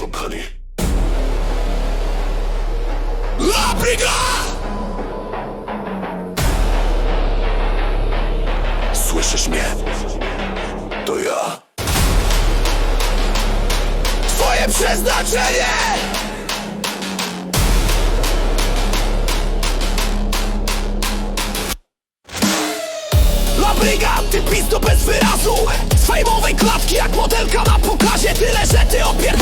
company. Słyszysz mnie? To ja. Twoje przeznaczenie! Labryga, ty pizdo bez wyrazu Z fejmowej klatki jak modelka na pokazie Tyle, że ty opierdalasz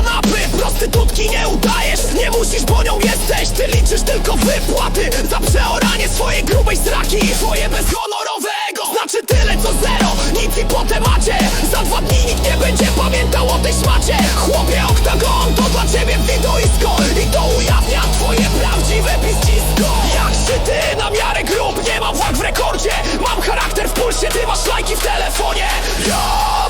kanapy. Prostytutki nie udajesz, nie musisz, bo nią jesteś. Ty liczysz tylko wypłaty za przeoranie swojej grubej sraki Twoje bezhonorowe ego znaczy tyle co zero. Nic i po temacie Za dwa dni nikt nie będzie pamiętał o tej szmacie Chłopie oktagon to dla ciebie widoisko. I to ujawnia twoje prawdziwe piskisko Jak ty na miarę grób Nie mam wag w rekordzie Mam charakter w pulsie Ty masz lajki w telefonie. Ja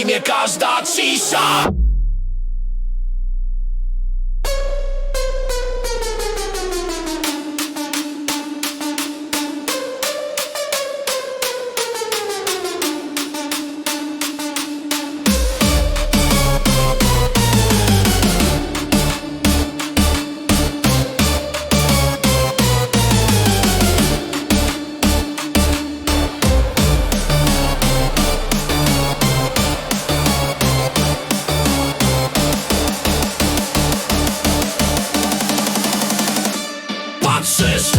imię każda cisza Francis